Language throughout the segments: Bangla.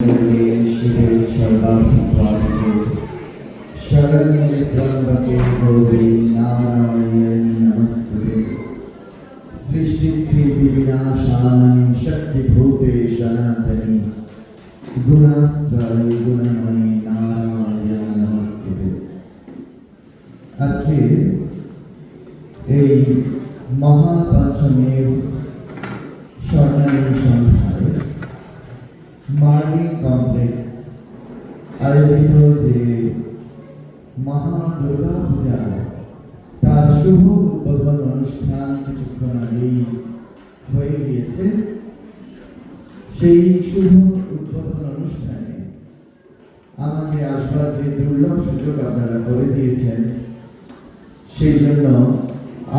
शिवे सर्वार्थसाधिके शरण्ये त्र्यम्बके गौरी नारायणि नमस्ते सृष्टिस्थितिविनाशानं शक्तिभूते सनातनि গুণাশ্রয় গুণময়ী নারায়ণ নমস্তে আজকে এই মহাপঞ্চমের স্বর্ণালী সন্ধ্যায় মার্লিন কমপ্লেক্স আয়োজিত যে মহা দুর্গা পূজা, তার শুভ উদ্বোধন অনুষ্ঠান কিছুক্ষণ আগেই হয়ে গিয়েছে। সেই শুভ উদ্বোধন অনুষ্ঠানে আমাকে আসবার যে দুর্লভ সুযোগ আপনারা করে দিয়েছেন, সেই জন্য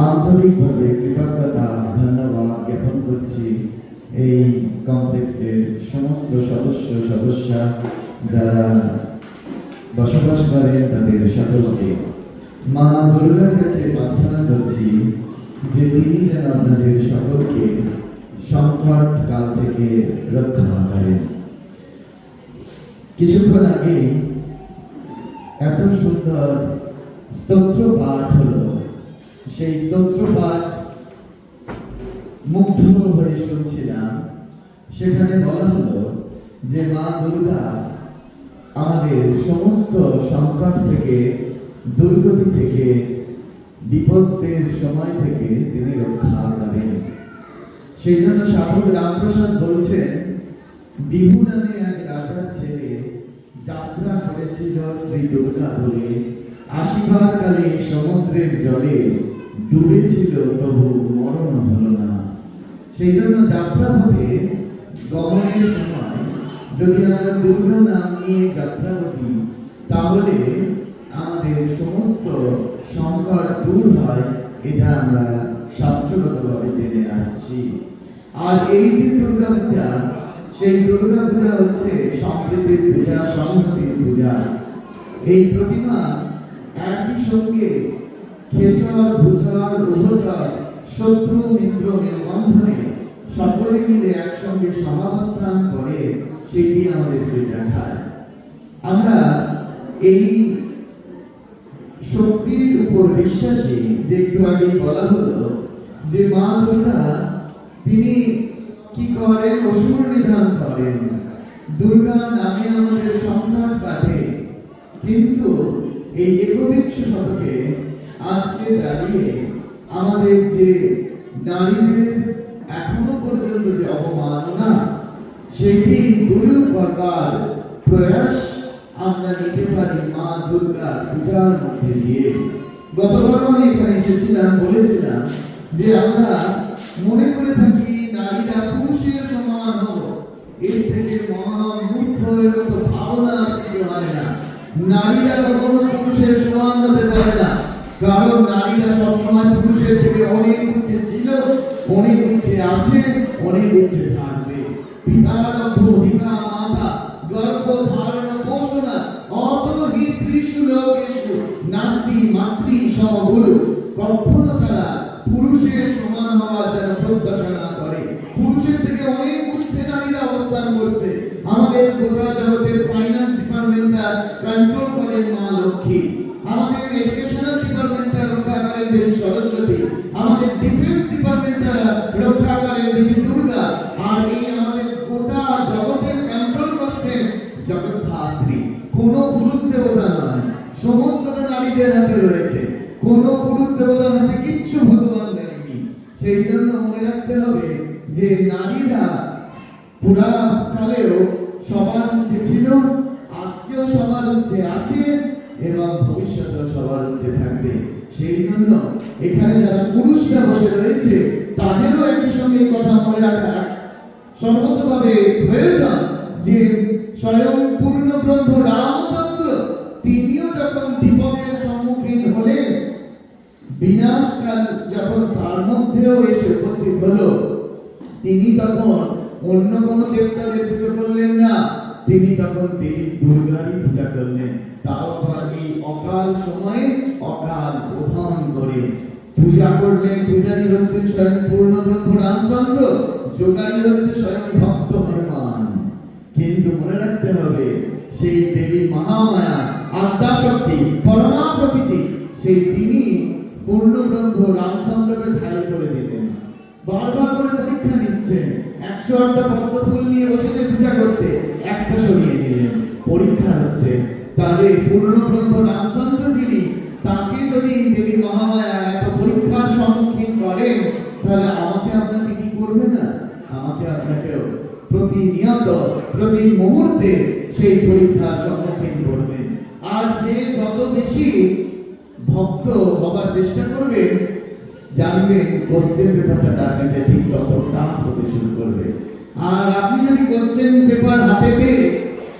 আন্তরিকভাবে কৃতজ্ঞতা, ধন্যবাদ জ্ঞাপন করছি এই কমপ্লেক্সের সমস্ত সদস্য সদস্যা যারা বসবাস করেন তাদের সকলকে। মা দুর্গার কাছে প্রার্থনা করছি যে তিনি যেন আপনাদের সকলকে সংকট কাল থেকে রক্ষা করেন। কিছুক্ষণ আগে এত সুন্দর স্তোত্র পাঠ হলো। সেই স্তোত্র পাঠ মুগ্ধ হয়ে শুনছিলাম। সেখানে বলা হলো যে মা দুর্গা আমাদের সমস্ত সংকট থেকে, দুর্গতি থেকে বিপদের সময় থেকে তিনি রক্ষা করেন। সেই জন্য সাধক রামপ্রসাদ বলছেন, বিহু নামে এক রাজার ছেলে যাত্রা করেছিল শ্রী দুর্গা বলে। আসিবার কালে সমুদ্রের জলে ডুবেছিল, তবু মরণ হলো না। সেই জন্য যাত্রা পথে গমনের সময় যদি আমরা দুর্গা নাম নিয়ে যাত্রা করি, তাহলে আমাদের সমস্ত সংকট দূর হয় এটা আমরা শাস্ত্রগতভাবে জেনে আসছি। আর এই যে দুর্গা পূজা, সেই দুর্গা পূজা হচ্ছে সম্প্রীতির পূজা, সংহতির পূজা। এই প্রতিমা একই সঙ্গে খেচর, ভুচর, উভচর, শত্রু, মিত্র মেলবন্ধনে সকলে মিলে একসঙ্গে সমাবস্থান করে সেটি আমাদেরকে দেখায়। আমরা এই শক্তির উপর বিশ্বাসী, যে একটু আগেই বলা হলো যে মা দুর্গা, তিনি কি করেন? অসুর নিধান করেন। দুর্গা নামে আমাদের সংকট কাটে কিন্তু এই একবিংশ শতকে আজকে দাঁড়িয়ে আমাদের যে নারীদের পর্যন্ত যে অবমাননা সেটি দূর করবার প্রয়াস আমরা নিতে পারি মা দুর্গার পূজার মধ্যে দিয়ে। গতবার আমি এখানে এসেছিলাম, বলেছিলাম যে আমরা মনে করে থাকি নারীরা পুরুষের সমান এর থেকে মহা মূর্খের মতো ভাবনা কিছু হয় না। নারীরা কখনো পুরুষের সমান হতে পারে না। কারণ নারীরা সবসময় পুরুষের থেকে অনেক উচ্চে ছিল। অনেক উচ্চে আছে অনেক উচ্চে থাকবে। পিতারব্ধ অধিকা মাতা, গর্ভ ধারণ, পোষণা অত হি ত্রিশু লোকেশু নাস্তি, মাতৃ, সমগুরু, কখনো তারা পুরুষের সমান হওয়ার যেন প্রত্যাশা করে। পুরুষের থেকে অনেক উচ্চে নারীরা অবস্থান করছে। আমাদের গোটা জগতের ফাইন্যান্স নারীদের হাতে রয়েছে। কোন পুরুষ দেবতার হাতে কিচ্ছু ভগবান দেয়নি। সেই জন্য মনে রাখতে হবে যে নারীরা পুরা কালেও সবার উচ্চে ছিল, আজকেও সবার উচ্চে আছে এবং ভবিষ্যতেও সবার উচ্চে থাকবে। সেই জন্য এখানে যারা পুরুষরা বসে রয়েছে, তাদেরও একই সঙ্গে কথা মনে রাখা। সর্বতভাবে প্রয়োজন যে স্বয়ং যোগারী হচ্ছে স্বয়ং ভক্ত হনুমান। কিন্তু মনে রাখতে হবে, সেই দেবী মহামায়া, আদ্যাশক্তি পরমা প্রকৃতি, সেই তিনি পূর্ণব্রহ্ম রামচন্দ্রকে ধারণ করে দিলেন। বারবার করে পরীক্ষা নিচ্ছেন, একশো আটটা পদ্ম ফুল নিয়ে বসেছে পূজা করতে, একটা সরিয়ে দিলেন। পরীক্ষা হচ্ছে তাহলে পূর্ণব্রহ্ম রামচন্দ্র যিনি, তাকে যদি দেবী মহামায়া এত পরীক্ষার সম্মুখীন করেন, তাহলে আমাকে আপনাকে কি করবে না? আমাকে আপনাকেও প্রতিনিয়ত, প্রতি মুহূর্তে সেই পরীক্ষার সম্মুখীন করবেন। আর যে যত বেশি ভক্ত হবার চেষ্টা করবে জানবেন কোশ্চেন পেপারটা তার কাছে ঠিক তত টাফ হতে শুরু করবে। আর আপনি যদি কোশ্চেন পেপার হাতে পেয়ে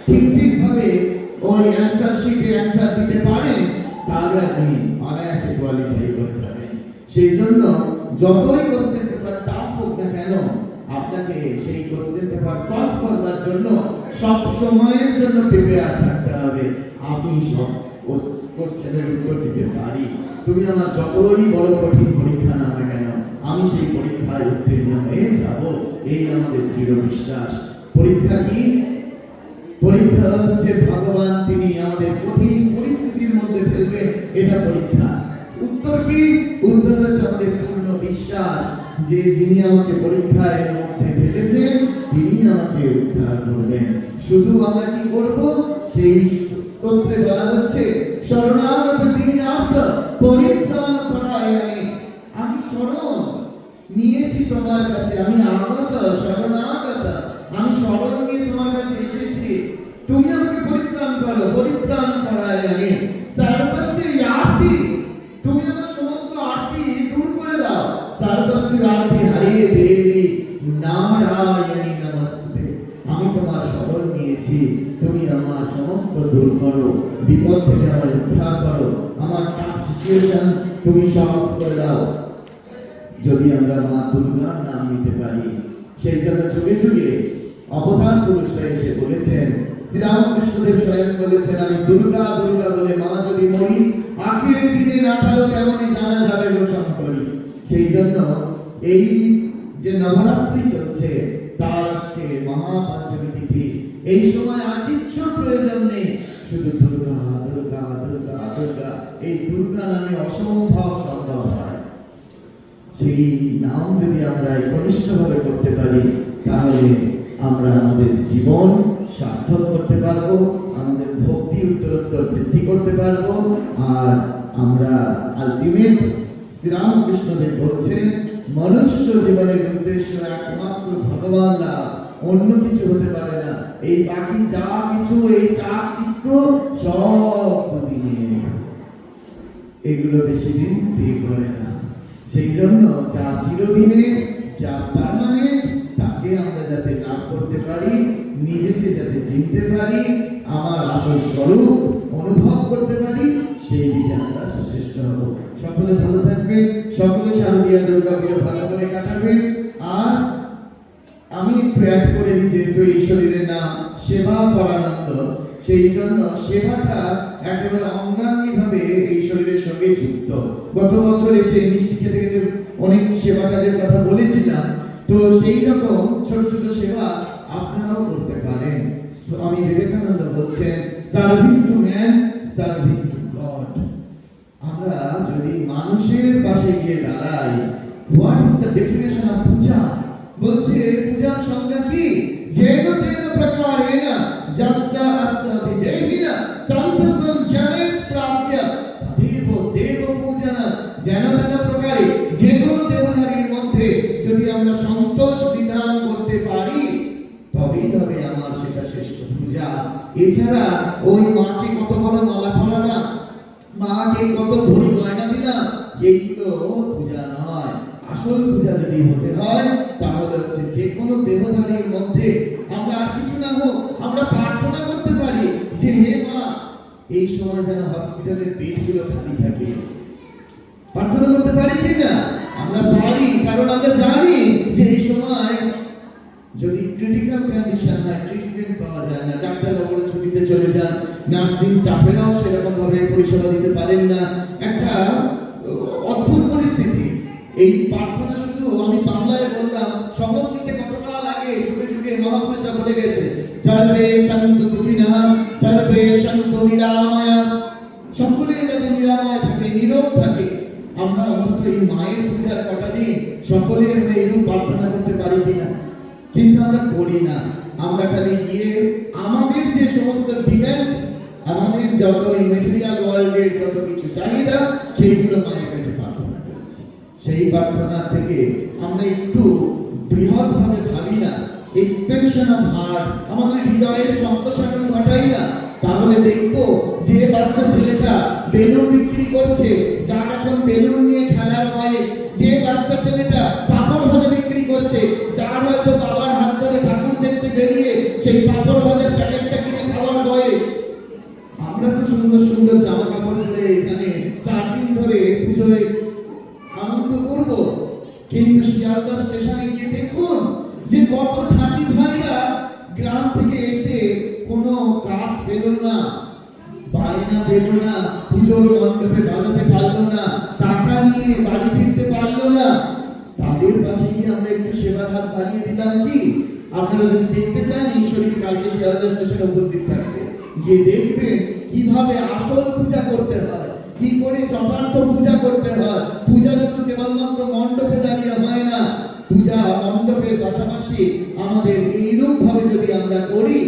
ঠিক ঠিক ভাবে ওই অ্যান্সার শিটে অ্যান্সার দিতে পারেন, তাহলে আপনি অনায়াসে কোয়ালিফাই করে যাবেন। সেই জন্য যতই কোশ্চেন আপনাকে সেই কোশ্চেন পেপার সলভ করবার জন্য সব সময়ের জন্য প্রিপেয়ার থাকতে হবে। আমি সব কোশ্চেনের উত্তর দিতে পারি। তুমি আমার যতই বড় কঠিন পরীক্ষা নাও না কেন, আমি সেই পরীক্ষায় উত্তীর্ণ হয়ে যাব। এই আমাদের দৃঢ় বিশ্বাস। পরীক্ষা কি? পরীক্ষা হচ্ছে ভগবান তিনি আমাদের কঠিন পরিস্থিতির মধ্যে ফেলবেন এটা পরীক্ষা। উত্তর কি? উত্তর হচ্ছে আমাদের পূর্ণ বিশ্বাস। যে যিনি আমাকে পরীক্ষার মধ্যে তিনি আমাকে উদ্ধার করবেন। শুধু আমরা কি করব? সেই স্তোত্রে বলা হচ্ছে, শরণাগত দীনাথ পরিত্রাণ পরায়ণে আমি শরণ নিয়েছি তোমার কাছে, আমি আগত, শরণাগত। আমি শরণ নিয়ে তোমার কাছে এসেছি। করো, বিপদ থেকে আমায় উদ্ধার করো। আমার সিচুয়েশন তুমি সলভ করে দাও। যদি আমরা মা দুর্গার নাম নিতে পারি, সেই জন্য যুগে যুগে অবতার পুরুষরা এসে বলেছেন, শ্রীরামকৃষ্ণদেব স্বয়ং বলেছেন, আমি দুর্গা দুর্গা বলে মা যদি মরি, আখিরে দিনে না থাকো কেমনই জানা যাবে গো শঙ্করী। সেই জন্য এই যে নবরাত্রি চলছে, তার আজকে মহাপঞ্চমী তিথি। এই সময় আর নেই শুধু দুর্গা দুর্গা দুর্গা দুর্গা, এই দুর্গা নামে অসম্ভব সম্ভব হয়। সেই নাম যদি আমরা একনিষ্ঠভাবে করতে পারি, তাহলে আমরা আমাদের জীবন সার্থক করতে পারব, আমাদের ভক্তি উত্তরোত্তর বৃদ্ধি করতে পারব, আর আমরা আলটিমেট শ্রীরামকৃষ্ণদেব বলছেন, মনুষ্য জীবনের উদ্দেশ্য একমাত্র ভগবান লাভ, অন্য কিছু হতে পারে না। এই বাকি যা কিছু, এই চাকচিক্য সব দুদিনে। এগুলো বেশি দিন স্থির করে না। সেই জন্য যা চিরদিনে যা পার্মানেন্ট তাকে আমরা যাতে লাভ করতে পারি, নিজেকে যাতে চিনতে পারি, আমার আসল স্বরূপ অনুভব করতে পারি, সেই দিকে আমরা সচেষ্ট হব। সকলে ভালো থাকবেন, সকলে শারদীয় দুর্গা পুজো ভালো করে কাটাবেন, আর আমি করে যেহেতু এই শরীরের নাম সেবা পরানন্দ। সেই জন্য সেবাটা একেবারে অঙ্গাঙ্গি ভাবে এই শরীরের সঙ্গে যুক্ত। গত বছর এসে মিষ্টি খেতে খেতে অনেক সেবা কাজের কথা বলেছিলাম। তো সেই রকম ছোট ছোট সেবা আপনারাও করতে পারেন। আমি বিবেকানন্দ বলছেন service to man service to God আমরা যদি মানুষের পাশে গিয়ে দাঁড়াই what is the definition of puja বলছে পূজার সংজ্ঞা কি? যেন তেন প্রকারেণ আসল পূজা যদি হতে হয়, তাহলে হচ্ছে যে কোনো দেহধারীর মধ্যে আমরা আর কিছু না হোক, আমরা প্রার্থনা করতে পারি যে হে মা, এই সময় যেন হসপিটালের বেডগুলো খালি থাকে। প্রার্থনা করতে পারি কি না? আমরা পারি, কারণ আমরা জানি যে এই সময় যদি ক্রিটিক্যাল কন্ডিশন হয় ট্রিটমেন্ট পাওয়া যায় না, ডাক্তার বাবুরা ছুটিতে চলে যান নার্সিং স্টাফেরাও সেরকম ভাবে পরিষেবা দিতে পারেন না। একটা, অদ্ভুত পরিস্থিতি। এই প্রার্থনা শুধু আমি বাংলায় বললাম, সংস্কৃতে কতটা লাগে, যুগে যুগে মহাপুরুষরা বলে গেছে, সর্বে সন্তু সুখিনঃ, সর্বে সন্ত নিরাময়া। সকলে যাতে নিরাময় থাকে, নীরব থাকে, আমরা অন্তত এই মায়ের পূজার কটা দিন সকলের হয়ে এরূপ প্রার্থনা করতে পারি কিনা? কিন্তু আমরা করি না। আমরা খালি গিয়ে আমাদের যে সমস্ত ডিম্যান্ড আমাদের যত এই মেটেরিয়াল ওয়ার্ল্ডের যত কিছু চাহিদা, সেইগুলো মায়ের কাছে করেছি সেই প্রার্থনা থেকে আমরা একটু বৃহৎ ভাবে ভাবি না এক্সপেনশন অফ হার্ট আমাদের হৃদয়ের সম্প্রসারণ ঘটাই না। তাহলে দেখব যে বাচ্চা ছেলেটা বেলুন বিক্রি করছে, যার কাজ পেল না, বায়না পেল না, পুজোর মণ্ডপে বাজাতে পারল না, টাকা নিয়ে বাড়ি ফিরতে পারল না। তাদের পাশে গিয়ে আমরা একটু সেবার হাত বাড়িয়ে দিলাম কি? আপনারা যদি দেখতে চান ঈশ্বরীর কালকে শিয়ালদা স্টেশনে উপস্থিত থাকবে। গিয়ে দেখবেন কীভাবে আসল পূজা করতে হয়, কি করে যথার্থ পূজা করতে হয়। পূজা শুধু কেবলমাত্র মণ্ডপে দাঁড়িয়ে হয় না, পূজা মণ্ডপের পাশাপাশি আমাদের এইরূপ ভাবে যদি আমরা করি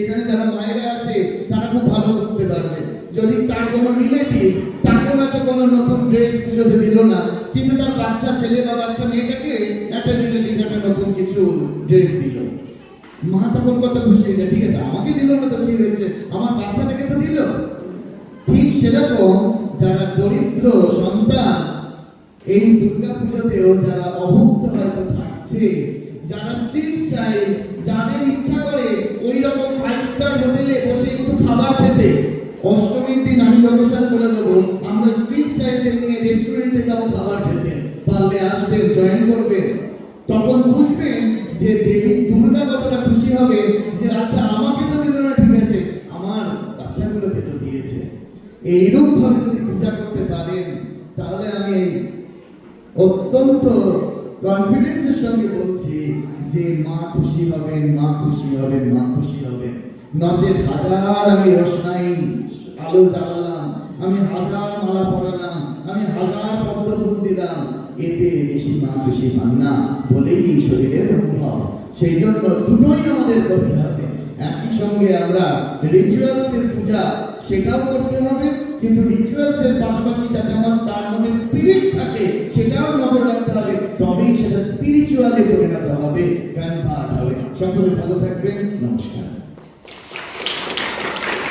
এখানে যারা মায়েরা আছে, তারা খুব ভালো বুঝতে পারবে। যদি তার কোনো রিলেটিভ তাকে হয়তো কোনো নতুন ড্রেস পুজোতে দিল না, কিন্তু তার বাচ্চা ছেলে বা বাচ্চা মেয়েটাকে একটা রিলেটিভ একটা নতুন কিছু ড্রেস দিল। মা তখন কত খুশি হয়ে ঠিক আছে, আমাকে দিল না তো কি হয়েছে? আমার বাচ্চাটাকে তো দিল? ঠিক সেরকম যারা দরিদ্র সন্তান, এই দুর্গা পুজোতেও যারা অভুক্ত হয়তো থাকছে, যারা স্ট্রিট চাইল্ড যাদের ইচ্ছা করে ওই রকম ফাইভ স্টার হোটেলে বসে একটু খাবার খেতে অষ্টমীর দিন আমি লোকেশন করে দেবো, আমরা স্ট্রিট চাইল্ডদের নিয়ে রেস্টুরেন্টে যাব, খাবার খেতে। পারলে আসবেন জয়েন করবেন তখন বুঝবেন যে দেবী দুর্গা কতটা খুশি হবে, যে আচ্ছা আমাকে তো দিল না, ঠিক আছে। আমার বাচ্চাগুলোকে তো দিয়েছে। এইরূপ ভাবে যদি পূজা করতে পারেন, তাহলে আমি অত্যন্ত কনফিডেন্সের সঙ্গে বলছি যে মা খুশি হবেন, মা খুশি হবেন, মা খুশি হবেন। নচেত হাজার আমি রোশনাই আলো জ্বালালাম, আমি হাজার মালা পরালাম, আমি হাজার পদ্ম ফুল দিলাম। এতে বেশি মা হন না বলেই শরীরের অনুভব। সেই জন্য দুটোই আমাদের করতে হবে। একই সঙ্গে আমরা রিচুয়ালস এর পূজা সেটাও করতে হবে, কিন্তু রিচুয়ালস এর পাশাপাশি যাতে আমার তার মধ্যে স্পিরিট থাকে, সেটাও নজর রাখতে হবে। তবেই সেটা স্পিরিচুয়ালে পরিণত হবে পাঠ হবে। সকলে ভালো থাকবেন, নমস্কার।